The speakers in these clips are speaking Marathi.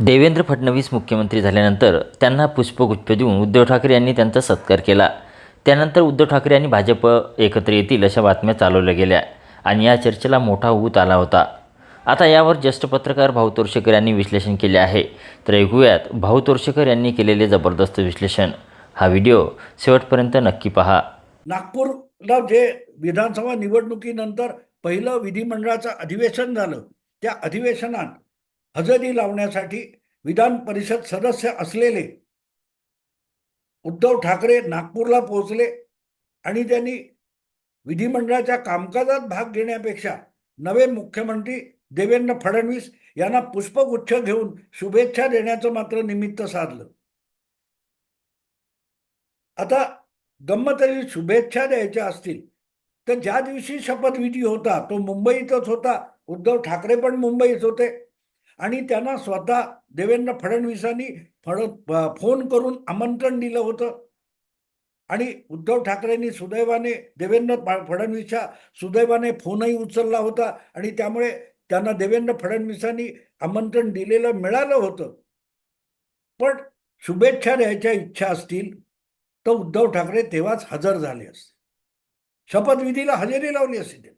देवेंद्र फडणवीस मुख्यमंत्री झाल्यानंतर त्यांना पुष्पगुच्छ देऊन उद्धव ठाकरे यांनी त्यांचा सत्कार केला. त्यानंतर उद्धव ठाकरे आणि भाजप एकत्र येतील अशा बातम्या चालवल्या गेल्या आणि या चर्चेला मोठा ऊत आला होता. आता यावर ज्येष्ठ पत्रकार भाऊ तोरशेकर यांनी विश्लेषण केले आहे. तर ऐकूयात भाऊ तोरशेकर यांनी केलेले जबरदस्त विश्लेषण. हा व्हिडिओ शेवटपर्यंत नक्की पहा. नागपूरला जे विधानसभा निवडणुकीनंतर पहिलं विधिमंडळाचं अधिवेशन झालं त्या अधिवेशनात हजेरी लावण्यासाठी विधान परिषद सदस्य असलेले उद्धव ठाकरे नागपूरला पोहोचले आणि त्यांनी विधिमंडळाच्या कामकाजात भाग घेण्यापेक्षा नवे मुख्यमंत्री देवेंद्र फडणवीस यांना पुष्पगुच्छ घेऊन शुभेच्छा देण्याचं मात्र निमित्त साधलं. आता गमतरी शुभेच्छा द्यायच्या असतील तर ज्या दिवशी शपथविधी होता तो मुंबईतच होता. उद्धव ठाकरे पण मुंबईत होते. आणि त्यांना स्वतः देवेंद्र फडणवीसांनी फड फोन करून आमंत्रण दिलं होतं. आणि उद्धव ठाकरेंनी सुदैवाने देवेंद्र फडणवीसच्या सुदैवाने फोनही उचलला होता आणि त्यामुळे त्यांना देवेंद्र फडणवीसांनी आमंत्रण दिलेलं मिळालं होतं. पण शुभेच्छा द्यायच्या इच्छा असतील तर उद्धव ठाकरे तेव्हाच हजर झाले असते. शपथविधीला हजेरी लावली असते.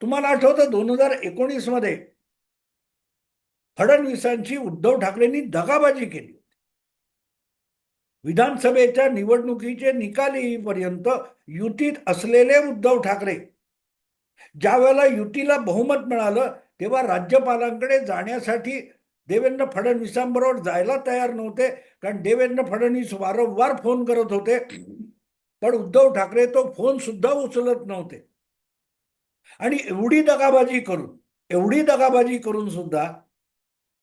तुम्हाला आठवतं दोन हजार एकोणीसमध्ये फडणवीसांची उद्धव ठाकरेंनी दगाबाजी केली विधानसभेच्या निवडणुकीचे निकाल येईपर्यंत युतीत असलेले उद्धव ठाकरे ज्या वेळेला युतीला बहुमत मिळालं तेव्हा राज्यपालांकडे जाण्यासाठी देवेंद्र फडणवीसांबरोबर जायला तयार नव्हते कारण देवेंद्र फडणवीस वारंवार फोन करत होते. पण उद्धव ठाकरे तो फोन सुद्धा उचलत नव्हते. आणि एवढी दगाबाजी करून एवढी दगाबाजी करून सुद्धा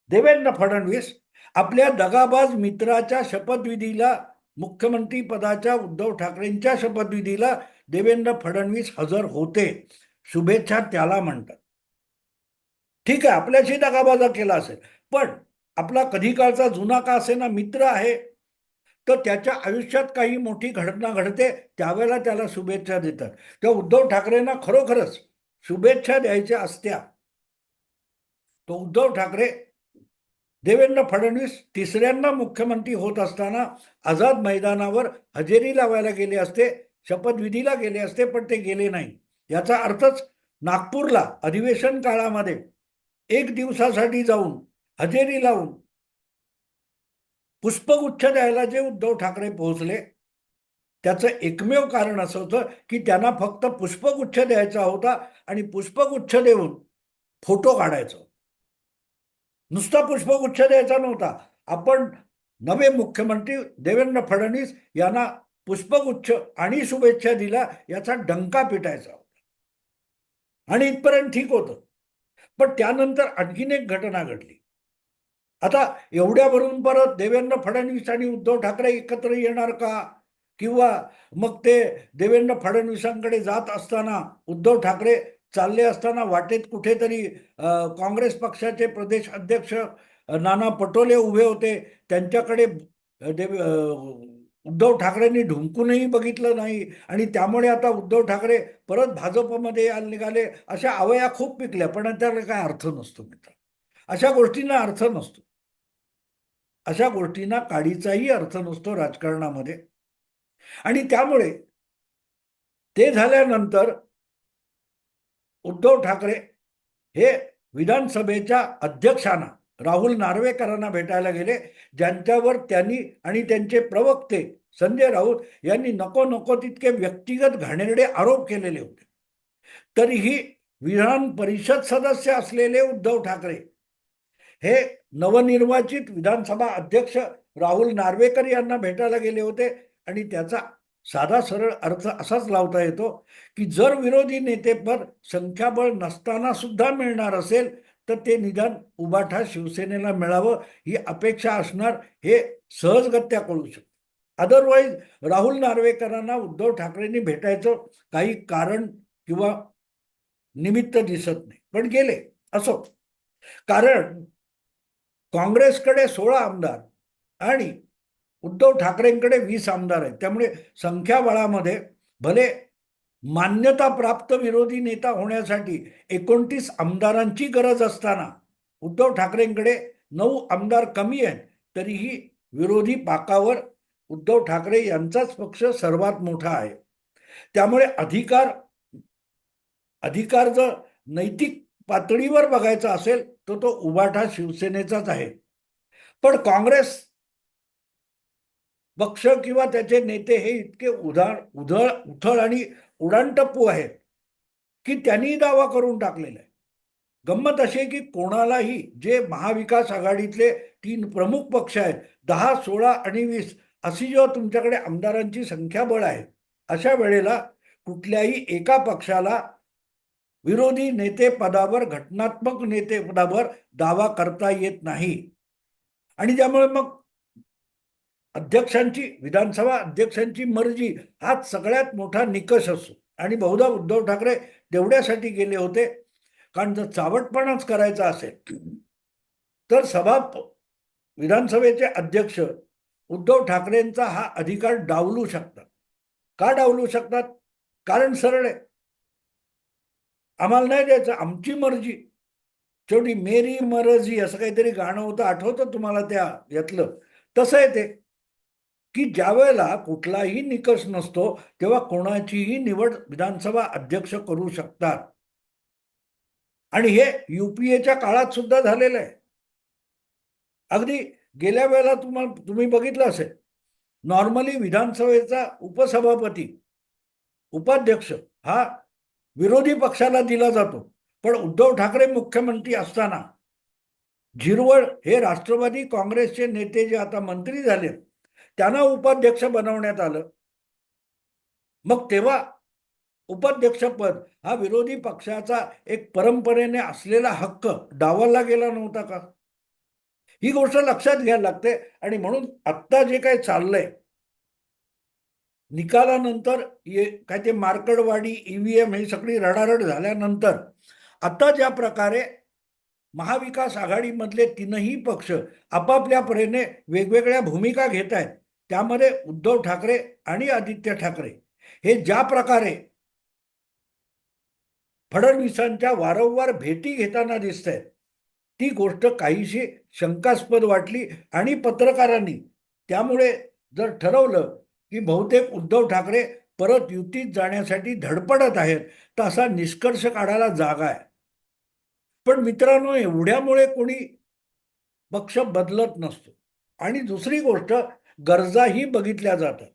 देवेंद्र फडणवीस आपल्या दगाबाज मित्राच्या शपथविधीला मुख्यमंत्री पदाच्या उद्धव ठाकरेंच्या शपथविधीला देवेंद्र फडणवीस हजर होते. शुभेच्छा त्याला म्हणतात. ठीक आहे आपल्याशी दगाबाजा केला असेल. पण आपला कधी काळचा जुना का असेना मित्र आहे तर त्याच्या आयुष्यात काही मोठी घटना घडते त्यावेळेला त्याला शुभेच्छा देतात. त्या उद्धव ठाकरेंना खरोखरच शुभेच्छा द्यायच्या असत्या. तो उद्धव ठाकरे देवेंद्र फडणवीस तिसऱ्यांदा मुख्यमंत्री होत असताना आझाद मैदानावर हजेरी लावायला गेले असते शपथविधीला गेले असते पण ते गेले नाही याचा अर्थच नागपूरला अधिवेशन काळामध्ये एक दिवसासाठी जाऊन हजेरी लावून पुष्पगुच्छ द्यायला जे उद्धव ठाकरे पोहोचले त्याचं एकमेव कारण असं होतं की त्यांना फक्त पुष्पगुच्छ द्यायचा होता आणि पुष्पगुच्छ देऊन फोटो काढायचा होता. नुसता पुष्पगुच्छ द्यायचा नव्हता. आपण नवे मुख्यमंत्री देवेंद्र फडणवीस यांना पुष्पगुच्छ आणि शुभेच्छा दिला याचा डंका पिटायचा होता. आणि इथपर्यंत ठीक होतं. पण त्यानंतर आणखीन एक घटना घडली. आता एवढ्यावरून परत देवेंद्र फडणवीस आणि उद्धव ठाकरे एकत्र येणार का? किंवा मग ते देवेंद्र फडणवीसांकडे जात असताना उद्धव ठाकरे चालले असताना वाटेत कुठेतरी काँग्रेस पक्षाचे प्रदेश अध्यक्ष नाना पटोले उभे होते. त्यांच्याकडे देव उद्धव ठाकरेंनी ढुंकूनही बघितलं नाही आणि त्यामुळे आता उद्धव ठाकरे परत भाजपमध्ये यायला निघाले. अशा अवया खूप पिकल्या पण त्याला काय अर्थ नसतो मित्र. अशा गोष्टींना अर्थ नसतो. अशा गोष्टींना काडीचाही अर्थ नसतो राजकारणामध्ये. आणि त्यामुळे ते झाल्यानंतर उद्धव ठाकरे हे विधानसभेच्या अध्यक्षांना राहुल नार्वेकरांना भेटायला गेले ज्यांच्यावर त्यांनी आणि त्यांचे प्रवक्ते संजय राऊत यांनी नको नको तितके व्यक्तिगत घाणेरडे आरोप केलेले होते. तरीही विधान परिषद सदस्य असलेले उद्धव ठाकरे हे नवनिर्वाचित विधानसभा अध्यक्ष राहुल नार्वेकर यांना भेटायला गेले होते आणि त्याचा साधा सरळ अर्थ असाच लावता येतो की जर विरोधी नेतेपद संख्याबळ नसताना सुद्धा मिळणार असेल तर ते निदान उबाठा शिवसेनेला मिळावं ही अपेक्षा असणार हे सहजगत्या कळू शकते. अदरवाईज राहुल नार्वेकरांना उद्धव ठाकरेंनी भेटायचं काही कारण किंवा निमित्त दिसत नाही पण गेले असो. कारण काँग्रेसकडे सोळा आमदार आणि उद्धव ठाकरेंकडे वीस आमदार आहेत. त्यामुळे संख्याबळामध्ये भले मान्यता प्राप्त विरोधी नेता होण्यासाठी एकोणतीस आमदारांची गरज असताना उद्धव ठाकरेंकडे नऊ आमदार कमी आहेत तरीही विरोधी पाकावर उद्धव ठाकरे यांचाच पक्ष सर्वात मोठा आहे. त्यामुळे अधिकार अधिकार जर नैतिक पातळीवर बघायचा असेल तर तो उभाठा शिवसेनेचाच आहे. पण काँग्रेस पक्ष किंवा त्याचे नेते हे इतके उधाळ उधळ उथळ आणि उडाणटप्पू आहेत की त्यांनी दावा करून टाकलेला आहे. गंमत अशी आहे की कोणालाही जे महाविकास आघाडीतले तीन प्रमुख पक्ष आहेत दहा सोळा आणि वीस अशी जेव्हा तुमच्याकडे आमदारांची संख्याबळ आहे अशा वेळेला कुठल्याही एका पक्षाला विरोधी नेते पदावर घटनात्मक नेते पदावर दावा करता येत नाही. आणि त्यामुळे मग अध्यक्षांची विधानसभा अध्यक्षांची मर्जी हाच सगळ्यात मोठा निकष असतो आणि बहुधा उद्धव ठाकरे तेवढ्यासाठी गेले होते. कारण जर चावटपणाच करायचा असेल तर सभा विधानसभेचे अध्यक्ष उद्धव ठाकरेंचा हा अधिकार डावलू शकतात. का डावलू शकतात? कारण सरळ आहे. आम्हाला नाही द्यायचं. आमची मर्जी. शेवटी मेरी मर्जी असं काहीतरी गाणं होतं आठवतं तुम्हाला त्या यातलं? तसं आहे ते. की ज्या वेळेला कुठलाही निकष नसतो तेव्हा कोणाचीही निवड विधानसभा अध्यक्ष करू शकतात. आणि हे युपीएच्या काळात सुद्धा झालेलं आहे. अगदी गेल्या वेळेला तुम्हाला तुम्ही बघितलं असेल. नॉर्मली विधानसभेचा उपसभापती उपाध्यक्ष हा विरोधी पक्षाला दिला जातो. पण उद्धव ठाकरे मुख्यमंत्री असताना झिरवळ हे राष्ट्रवादी काँग्रेसचे नेते जे आता मंत्री झालेत त्यांना उपाध्यक्ष बनवण्यात आलं. मग तेव्हा उपाध्यक्षपद हा विरोधी पक्षाचा एक परंपरेने असलेला हक्क डावलला गेला नव्हता का? ही गोष्ट लक्षात घ्यायला लागते. आणि म्हणून आत्ता जे काही चाललंय निकालानंतर ये काय ते मार्कडवाडी ईव्हीएम ही सगळी रडारड झाल्यानंतर आता ज्या प्रकारे महाविकास आघाडीमधले तीनही पक्ष आपापल्या परीने वेगवेगळ्या भूमिका घेत आहेत त्यामध्ये उद्धव ठाकरे आणि आदित्य ठाकरे हे ज्या प्रकारे फडणवीसांच्या वारंवार भेटी घेताना दिसत आहेत ती गोष्ट काहीशी शंकास्पद वाटली आणि पत्रकारांनी त्यामुळे जर ठरवलं की बहुतेक उद्धव ठाकरे परत युतीत जाण्यासाठी धडपडत आहेत तर असा निष्कर्ष काढायला जागा आहे. पण मित्रांनो एवढ्यामुळे कोणी पक्ष बदलत नसतो. आणि दुसरी गोष्ट गरजाही बघितल्या जातात.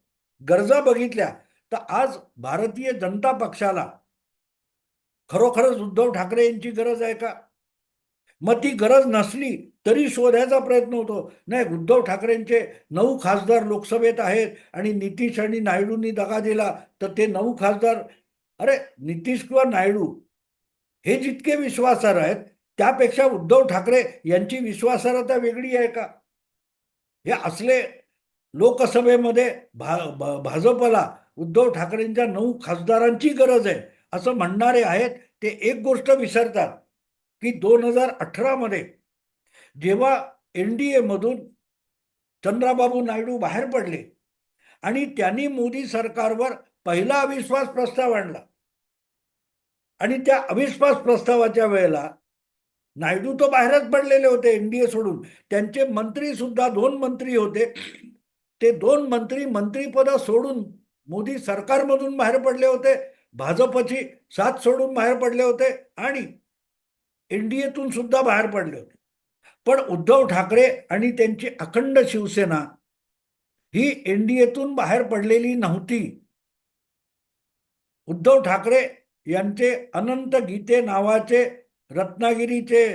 गरजा बघितल्या तर आज भारतीय जनता पक्षाला खरोखरच उद्धव ठाकरे यांची गरज आहे का? मग ती गरज नसली तरी शोधायचा प्रयत्न होतो. नाही उद्धव ठाकरेंचे नऊ खासदार लोकसभेत आहेत आणि नितीश आणि नायडूंनी दगा दिला तर ते नऊ खासदार अरे नितीश किंवा नायडू हे जितके विश्वासार्ह आहेत त्यापेक्षा उद्धव ठाकरे यांची विश्वासार्हता वेगळी आहे का? हे असले लोकसभेमध्ये भा भाजपला उद्धव ठाकरेंच्या नऊ खासदारांची गरज आहे असं म्हणणारे आहेत ते एक गोष्ट विसरतात की दोन हजार अठरामध्ये जेव्हा एन डी एमधून चंद्राबाबू नायडू बाहेर पडले आणि त्यांनी मोदी सरकारवर पहिला अविश्वास प्रस्ताव आणला आणि त्या अविश्वास प्रस्तावाच्या वेळेला नायडू तो बाहेरच पडलेले होते एनडीए सोडून त्यांचे मंत्री सुद्धा दोन मंत्री होते ते दोन मंत्री मंत्रीपद सोडून मोदी सरकारमधून बाहेर पडले होते भाजपची साथ सोडून बाहेर पडले होते आणि एनडीएतून सुद्धा बाहेर पडले होते. पण उद्धव ठाकरे आणि त्यांची अखंड शिवसेना ही एनडीएतून बाहेर पडलेली नव्हती. उद्धव ठाकरे यांचे अनंत गीते नावाचे रत्नागिरीचे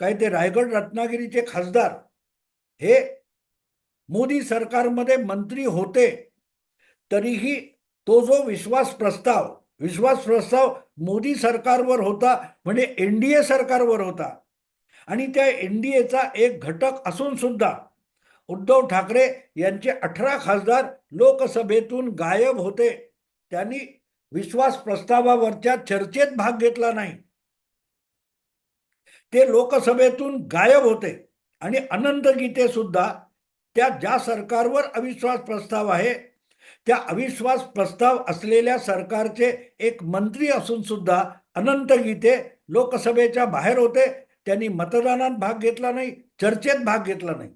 काय ते रायगड रत्नागिरीचे खासदार हे मोदी सरकारमध्ये मंत्री होते तरीही तो जो विश्वास प्रस्ताव विश्वास प्रस्ताव मोदी सरकारवर होता म्हणजे एन डी ए सरकारवर होता. आणि त्या एन डी एचा एक घटक असून सुद्धा उद्धव ठाकरे यांचे अठरा खासदार लोकसभेतून गायब होते. त्यांनी विश्वास प्रस्तावावरच्या चर्चेत भाग घेतला नाही. ते लोकसभेतून गायब होते. आणि अनंत गीते सुद्धा त्या ज्या सरकारवर अविश्वास प्रस्ताव आहे त्या अविश्वास प्रस्ताव असलेल्या सरकारचे एक मंत्री असून सुद्धा अनंत गीते लोकसभेच्या बाहेर होते. त्यांनी मतदानात भाग घेतला नाही चर्चेत भाग घेतला नाही.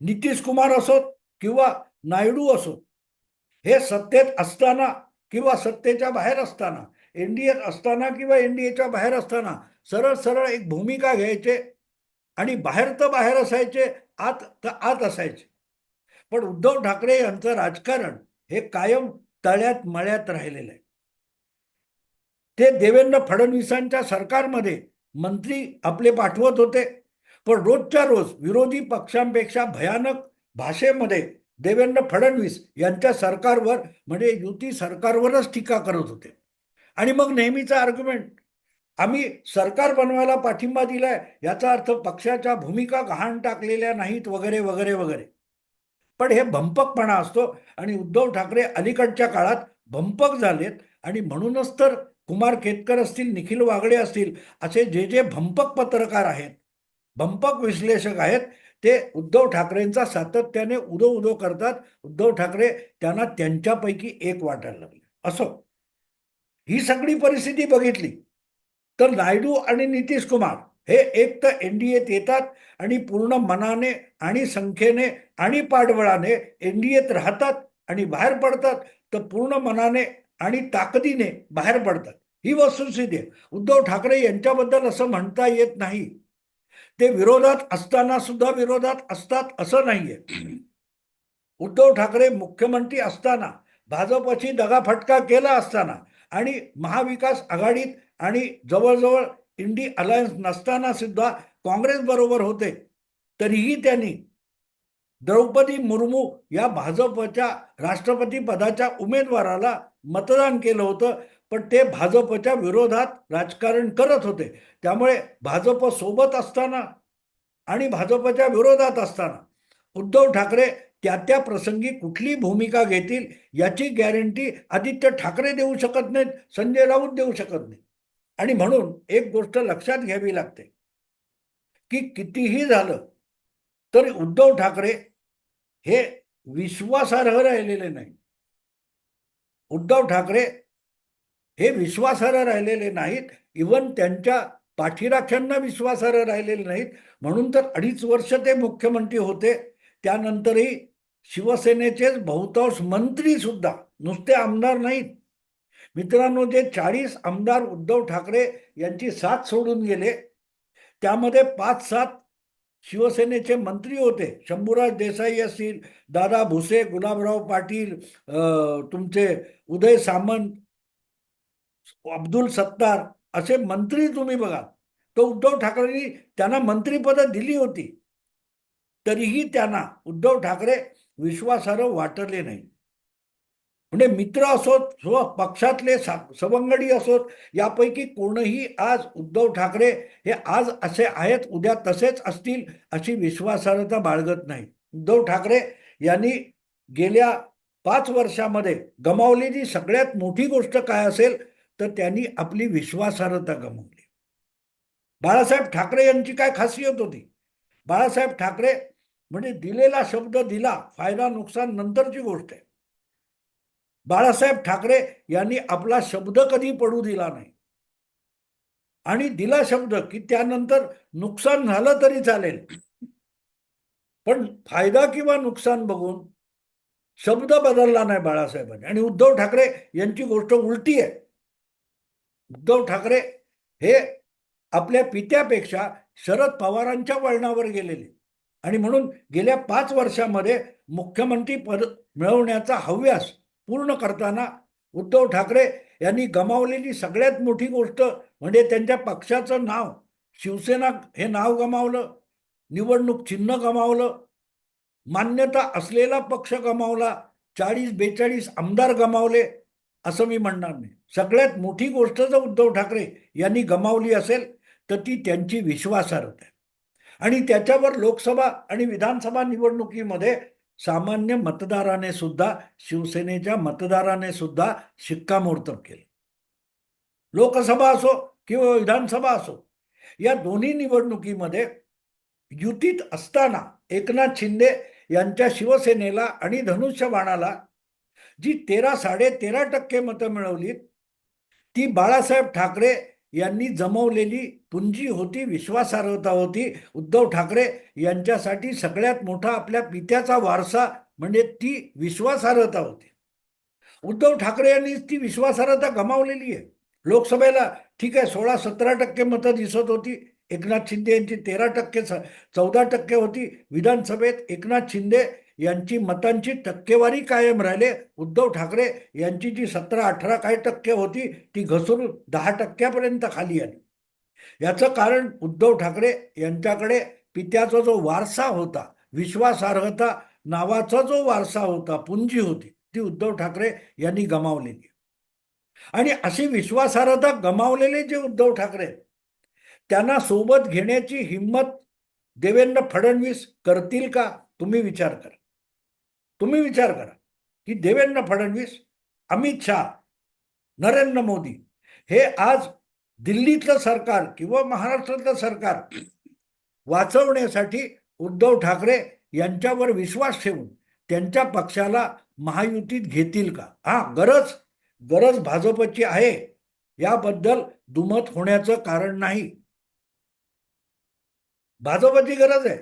नितीश कुमार असोत किंवा नायडू असोत हे सत्तेत असताना किंवा सत्तेच्या बाहेर असताना एनडीएत असताना किंवा एनडीएच्या बाहेर असताना सरळ सरळ एक भूमिका घ्यायचे आणि बाहेर तर बाहेर असायचे आत तर आत असायचे. पण उद्धव ठाकरे यांचं राजकारण हे कायम तळ्यात मळ्यात राहिलेलं आहे. ते देवेंद्र फडणवीसांच्या सरकारमध्ये मंत्री आपले पाठवत होते. पण रोजच्या रोज विरोधी पक्षांपेक्षा भयानक भाषेमध्ये देवेंद्र फडणवीस यांच्या सरकारवर म्हणजे युती सरकारवरच टीका करत होते. आणि मग नेहमीचा आर्ग्युमेंट आम्ही सरकार बनवायला पाठिंबा दिलाय याचा अर्थ पक्षाच्या भूमिका गहाण टाकलेल्या नाहीत वगैरे वगैरे वगैरे. पण हे भंपकपणा असतो आणि उद्धव ठाकरे अलीकडच्या काळात भंपक झालेत आणि म्हणूनच तर कुमार केतकर असतील निखिल वागडे असतील असे जे जे भंपक पत्रकार आहेत भंपक विश्लेषक आहेत ते उद्धव ठाकरेंचा सातत्याने उदो उदो करतात. उद्धव ठाकरे त्यांना त्यांच्यापैकी एक वाटायला लागले. असो. ही सगळी परिस्थिती बघितली. तर नायडू आणि नितीश कुमार हे एक तर एन डी एत येतात आणि पूर्ण मनाने आणि संख्येने आणि पाठबळाने एन डी एत राहतात आणि बाहेर पडतात तर पूर्ण मनाने आणि ताकदीने बाहेर पडतात. ही वस्तुस्थिती आहे. उद्धव ठाकरे यांच्याबद्दल असं म्हणता येत नाही. ते विरोधात असताना सुद्धा विरोधात असतात असं नाहीये. उद्धव ठाकरे मुख्यमंत्री असताना भाजपची दगाफटका केला असताना आणि महाविकास आघाडीत आणि जवळजवळ इंडी अलायन्स नसताना सुद्धा काँग्रेस बरोबर होते तरीही त्यांनी द्रौपदी मुर्मू या भाजपच्या राष्ट्रपती पदाच्या उमेदवाराला मतदान केलं होतं पण ते भाजपच्या विरोधात राजकारण करत होते. त्यामुळे भाजप सोबत असताना आणि भाजपच्या विरोधात असताना उद्धव ठाकरे त्या त्या प्रसंगी कुठली भूमिका घेतील याची गॅरंटी आदित्य ठाकरे देऊ शकत नाहीत संजय राऊत देऊ शकत नाही आणि म्हणून एक गोष्ट लक्षात घ्यावी लागते की कितीही झालं तरी उद्धव ठाकरे हे विश्वासार्ह राहिलेले नाही. उद्धव ठाकरे हे विश्वासार्ह राहिलेले नाहीत इवन त्यांच्या पाठीराख्यांना विश्वासार्ह राहिलेले नाहीत. म्हणून तर अडीच वर्ष ते मुख्यमंत्री होते त्यानंतरही शिवसेनेचेच बहुतांश मंत्री सुद्धा नुसते आमदार नाहीत. मित्रांनो जे चाळीस आमदार उद्धव ठाकरे यांची साथ सोडून गेले त्यामध्ये पाच सात शिवसेनेचे मंत्री होते. शंभूराज देसाई असतील दादा भुसे गुलाबराव पाटील तुमचे उदय सामंत अब्दुल सत्तार असे मंत्री तुम्ही बघा. तो उद्धव ठाकरेंनी त्यांना मंत्रीपदं दिली होती. तरीही त्यांना उद्धव ठाकरे विश्वासार्ह वाटले नाही. म्हणजे मित्र असोत किंवा पक्षातले सा- सवंगडी असोत यापैकी कोणही आज उद्धव ठाकरे हे आज असे आहेत उद्या तसेच असतील अशी विश्वासार्हता बाळगत नाही. उद्धव ठाकरे यांनी गेल्या पाच वर्षामध्ये गमावलेली सगळ्यात मोठी गोष्ट काय असेल तर त्यांनी आपली विश्वासार्हता गमावली. बाळासाहेब ठाकरे यांची काय खासियत होती? बाळासाहेब ठाकरे म्हणजे दिलेला शब्द दिला फायदा नुकसान नंतरची गोष्ट आहे. बाळासाहेब ठाकरे यांनी आपला शब्द कधी पडू दिला नाही. आणि दिला शब्द की त्यानंतर नुकसान झालं तरी चालेल. पण फायदा किंवा नुकसान बघून शब्द बदलला नाही बाळासाहेबांनी. आणि उद्धव ठाकरे यांची गोष्ट उलटी आहे. उद्धव ठाकरे हे आपल्या पित्यापेक्षा शरद पवारांच्या वळणावर गेलेले. आणि म्हणून गेल्या पाच वर्षामध्ये मुख्यमंत्री पद मिळवण्याचा हव्यास पूर्ण करताना उद्धव ठाकरे यांनी गमावलेली सगळ्यात मोठी गोष्ट म्हणजे त्यांच्या पक्षाचं नाव शिवसेना हे नाव गमावलं निवडणूक चिन्ह गमावलं मान्यता असलेला पक्ष गमावला चाळीस बेचाळीस आमदार गमावले असं मी म्हणणार नाही. सगळ्यात मोठी गोष्ट जर उद्धव ठाकरे यांनी गमावली असेल तर ती त्यांची विश्वासार्हता आहे. आणि त्याच्यावर लोकसभा आणि विधानसभा निवडणुकीमध्ये सामान्य मतदाराने सुद्धा शिवसेनेच्या मतदाराने सुद्धा शिक्कामोर्तब केले. लोकसभा असो किंवा विधानसभा असो या दोन्ही निवडणुकीमध्ये युतीत असताना एकनाथ शिंदे यांच्या शिवसेनेला आणि धनुष्यबाणाला जी तेरा साडे तेरा टक्के मतं मिळवलीत ती बाळासाहेब ठाकरे यांनी जमवलेली पुंजी होती विश्वासार्हता होती. उद्धव ठाकरे यांच्यासाठी सगळ्यात मोठा आपल्या पित्याचा वारसा म्हणजे ती विश्वासार्हता होती. उद्धव ठाकरे यांनीच ती विश्वासार्हता गमावलेली आहे. लोकसभेला ठीक आहे सोळा सतरा टक्के मतं दिसत होती. एकनाथ शिंदे यांची तेरा टक्के चौदा टक्के होती. विधानसभेत एकनाथ शिंदे यांची मतांची टक्केवारी कायम राहिले. उद्धव ठाकरे यांची जी सतरा अठरा काही टक्के होती ती घसरून दहा टक्क्यापर्यंत खाली आली. याचं कारण उद्धव ठाकरे यांच्याकडे पित्याचा जो वारसा होता विश्वासार्हता नावाचा जो वारसा होता पुंजी होती ती उद्धव ठाकरे यांनी गमावलेली. आणि अशी विश्वासार्हता गमावलेले जे उद्धव ठाकरे त्यांना सोबत घेण्याची हिंमत देवेंद्र फडणवीस करतील का? तुम्ही विचार करा. तुम्ही विचार करा की देवेंद्र फडणवीस अमित शहा नरेंद्र मोदी हे आज दिल्लीतलं सरकार किंवा महाराष्ट्रातलं सरकार वाचवण्यासाठी उद्धव ठाकरे यांच्यावर विश्वास ठेवून त्यांच्या पक्षाला महायुतीत घेतील का? हा गरज गरज भाजपची आहे. याबद्दल दुमत होण्याचं कारण नाही. भाजपची गरज आहे.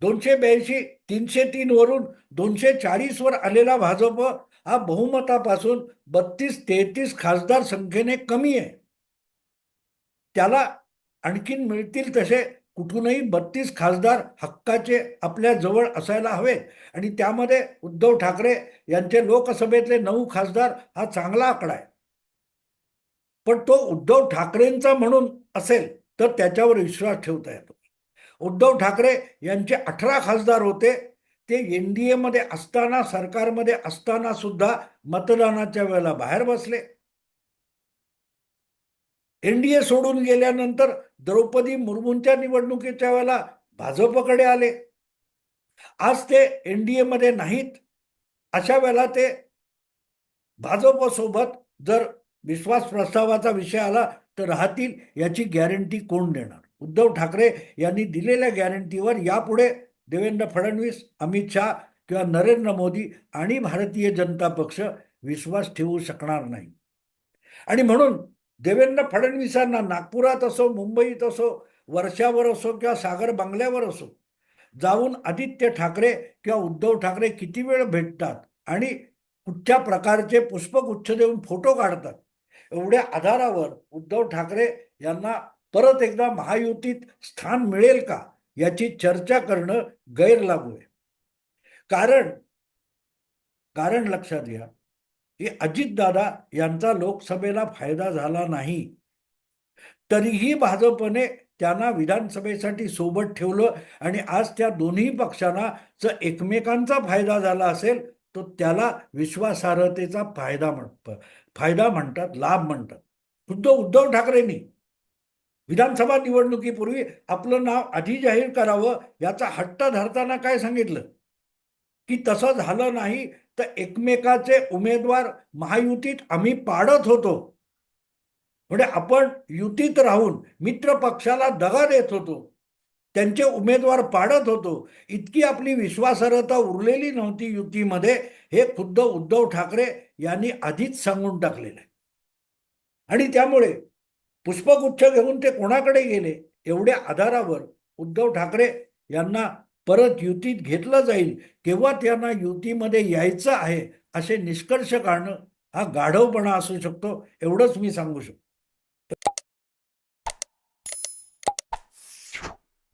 दोनशे ब्याऐंशी तीनशे तीन वरून दोनशे चाळीस वर आलेला भाजप हा बहुमतापासून बत्तीस तेहतीस खासदार संख्येने कमी आहे. त्याला आणखीन मिळतील तसे कुठूनही बत्तीस खासदार हक्काचे आपल्या जवळ असायला हवे आणि त्यामध्ये उद्धव ठाकरे यांचे लोकसभेतले नऊ खासदार हा चांगला आकडा आहे. पण तो उद्धव ठाकरेंचा म्हणून असेल तर त्याच्यावर विश्वास ठेवता येतो. उद्धव ठाकरे यांचे अठरा खासदार होते. ते एन डी एमध्ये असताना सरकारमध्ये असताना सुद्धा मतदानाच्या वेळेला बाहेर बसले. एनडीए सोडून गेल्यानंतर द्रौपदी मुर्मूंच्या निवडणुकीच्या वेळेला भाजपकडे आले. आज ते एनडीए मध्ये नाहीत. अशा वेळेला ते भाजपसोबत जर विश्वास प्रस्तावाचा विषय आला तर राहतील याची गॅरंटी कोण देणार? उद्धव ठाकरे यांनी दिलेल्या गॅरंटीवर यापुढे देवेंद्र फडणवीस अमित शहा किंवा नरेंद्र मोदी आणि भारतीय जनता पक्ष विश्वास ठेवू शकणार नाही. आणि म्हणून देवेंद्र फडणवीसांना नागपुरात असो मुंबईत असो वर्षावर असो किंवा सागर बंगल्यावर असो जाऊन आदित्य ठाकरे किंवा उद्धव ठाकरे किती वेळ भेटतात आणि कुठच्या प्रकारचे पुष्पगुच्छ देऊन फोटो काढतात एवढ्या आधारावर उद्धव ठाकरे यांना परत एकदा महायुतीत स्थान मिळेल का याची चर्चा करणं गैरलागू आहे. कारण कारण लक्षात घ्या की अजितदादा यांचा लोकसभेला फायदा झाला नाही. तरीही भाजपने त्यांना विधानसभेसाठी सोबत ठेवलं आणि आज त्या दोन्ही पक्षांना जर एकमेकांचा फायदा झाला असेल तर त्याला विश्वासार्हतेचा फायदा म्हण फायदा म्हणतात लाभ म्हणतात. खुद्द उद्धव ठाकरेंनी विधानसभा निवडणुकीपूर्वी आपलं नाव आधी जाहीर करावं याचा हट्ट धरताना काय सांगितलं? की तसं झालं नाही तर एकमेकाचे उमेदवार महायुतीत आम्ही पाडत होतो. म्हणजे आपण युतीत राहून मित्र पक्षाला दगा देत होतो. त्यांचे उमेदवार पाडत होतो. इतकी आपली विश्वासार्हता उरलेली नव्हती युतीमध्ये हे खुद्द उद्धव ठाकरे यांनी आधीच सांगून टाकलेलं आहे. आणि त्यामुळे पुष्पगुच्छ घेऊन ते कोणाकडे गेले? एवढ्या आधारावर उद्धव ठाकरे यांना परत युतीत घेतलं जाईल केव्हा त्यांना युतीमध्ये यायचं आहे असे निष्कर्ष काढणं हा गाढवपणा असू शकतो एवढंच मी सांगू शकतो.